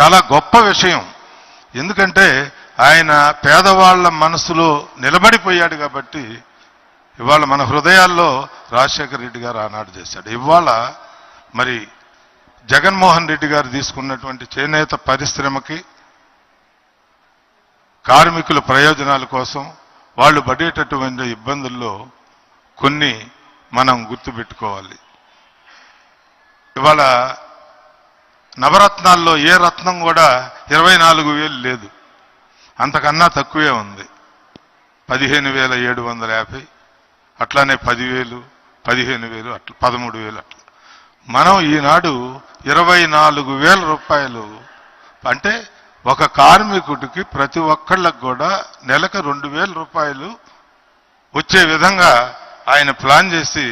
చాలా గొప్ప విషయం. ఎందుకంటే ఆయన పేదవాళ్ళ మనసులో నిలబడిపోయాడు కాబట్టి ఇవాళ మన హృదయాల్లో రాజశేఖర రెడ్డి గారు ఆనాడు చేశాడు. ఇవాళ మరి జగన్మోహన్ రెడ్డి గారు తీసుకున్నటువంటి చేనేత పరిశ్రమకి కార్మికుల ప్రయోజనాల కోసం వాళ్ళు పడేటటువంటి ఇబ్బందుల్లో కొన్ని మనం గుర్తుపెట్టుకోవాలి. ఇవాళ నవరత్నాల్లో ఏ రత్నం కూడా ఇరవై నాలుగు వేలు లేదు. అంతకన్నా తక్కువే ఉంది. పదిహేను వేల ఏడు వందల యాభై అట్లానే పదివేలు పదిహేను వేలు అట్లా పదమూడు వేలు అట్లా. మనం ఈనాడు ఇరవై నాలుగు వేల రూపాయలు అంటే ఒక కార్మికుడికి ప్రతి ఒక్కళ్ళకు కూడా నెలకు రెండు వేల రూపాయలు వచ్చే విధంగా ఆయన ప్లాన్ చేసి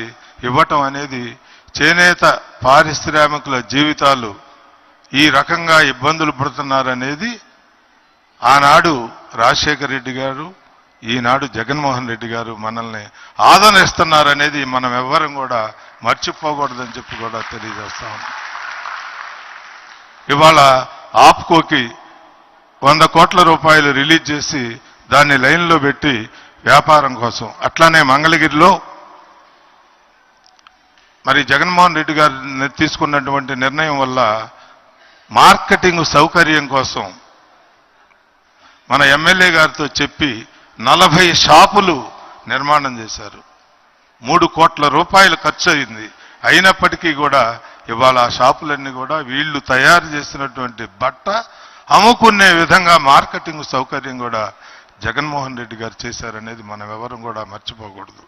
ఇవ్వటం అనేది చేనేత పారిశ్రామికుల జీవితాలు ఈ రకంగా ఇబ్బందులు పడుతున్నారనేది ఆనాడు రాజశేఖర రెడ్డి గారు ఈనాడు జగన్మోహన్ రెడ్డి గారు మనల్ని ఆదరిస్తున్నారనేది మనం ఎవ్వరం కూడా మర్చిపోకూడదని చెప్పి కూడా తెలియజేస్తా ఉన్నాం. ఇవాళ ఆప్కోకి వంద కోట్ల రూపాయలు రిలీజ్ చేసి దాన్ని లైన్లో పెట్టి వ్యాపారం కోసం అట్లానే మంగళగిరిలో మరి జగన్మోహన్ రెడ్డి గారు తీసుకున్నటువంటి నిర్ణయం వల్ల మార్కెటింగ్ సౌకర్యం కోసం మన ఎమ్మెల్యే గారితో చెప్పి నలభై షాపులు నిర్మాణం చేశారు. మూడు కోట్ల రూపాయలు ఖర్చు అయింది. అయినప్పటికీ కూడా ఇవాళ ఆ షాపులన్నీ కూడా వీళ్ళు తయారు చేసినటువంటి బట్ట అమ్ముకునే విధంగా మార్కెటింగ్ సౌకర్యం కూడా జగన్మోహన్ రెడ్డి గారు చేశారనేది మనం ఎవరం కూడా మర్చిపోకూడదు.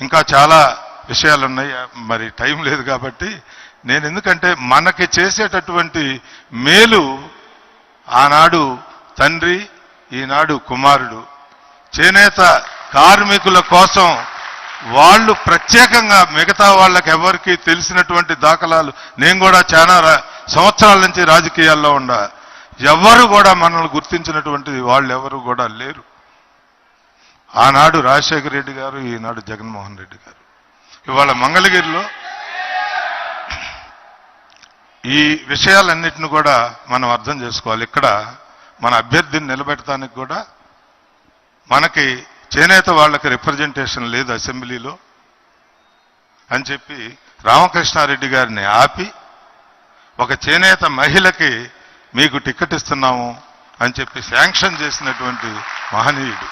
ఇంకా చాలా విషయాలు ఉన్నాయి మరి టైం లేదు కాబట్టి నేను ఎందుకంటే మనకి చేసేటటువంటి మేలు ఆనాడు తండ్రి ఈనాడు కుమారుడు. చేనేత కార్మికుల కోసం వాళ్ళు ప్రత్యేకంగా మిగతా వాళ్ళకి ఎవరికి తెలిసినటువంటి దాఖలాలు నేను కూడా చాలా రా- సంవత్సరాల నుంచి రాజకీయాల్లో ఉండా. ఎవరు కూడా మనల్ని గుర్తించినటువంటి వాళ్ళు ఎవరు కూడా లేరు. ఆనాడు రాజశేఖర రెడ్డి గారు ఈనాడు జగన్మోహన్ రెడ్డి గారు. ఇవాళ మంగళగిరిలో ఈ విషయాలన్నింటిని కూడా మనం అర్థం చేసుకోవాలి. ఇక్కడ మన అభ్యర్థిని నిలబెట్టడానికి కూడా మనకి చేనేత వాళ్ళకి రిప్రజెంటేషన్ లేదు అసెంబ్లీలో అని చెప్పి రామకృష్ణారెడ్డి గారిని ఆపి ఒక చేనేత మహిళకి మీకు టికెట్ ఇస్తున్నాము అని చెప్పి శాంక్షన్ చేసినటువంటి మహనీయుడు.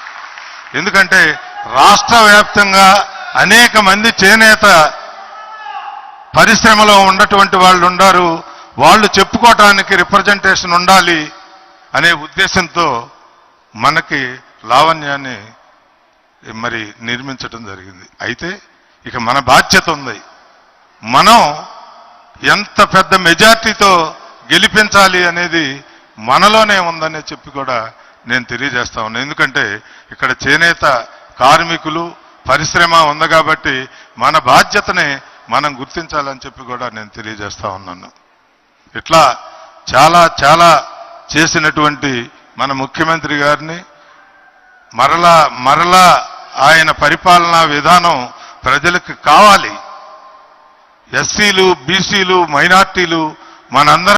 ఎందుకంటే రాష్ట్ర వ్యాప్తంగా అనేక మంది చేనేత పరిశ్రమలో ఉన్నటువంటి వాళ్ళు ఉండారు వాళ్ళు చెప్పుకోవటానికి రిప్రజెంటేషన్ ఉండాలి అనే ఉద్దేశంతో మనకి లావణ్యాన్ని మరి నిర్మించటం జరిగింది. అయితే ఇక మన బాధ్యత ఉంది. మనం ఎంత పెద్ద మెజార్టీతో గెలిపించాలి అనేది మనలోనే ఉందని చెప్పి కూడా నేను తెలియజేస్తా ఉన్నాను ఎందుకంటే ఇక్కడ చేనేత కార్మికులు పరిశ్రమ ఉంది కాబట్టి మన బాధ్యతని మనం గుర్తించాలని చెప్పి కూడా నేను తెలియజేస్తా ఉన్నాను. ఇట్లా చాలా చాలా చేసినటువంటి మన ముఖ్యమంత్రి గారిని మరలా మరలా ఆయన పరిపాలనా విధానం ప్రజలకు కావాలి. ఎస్సీలు బీసీలు మైనార్టీలు మనందరం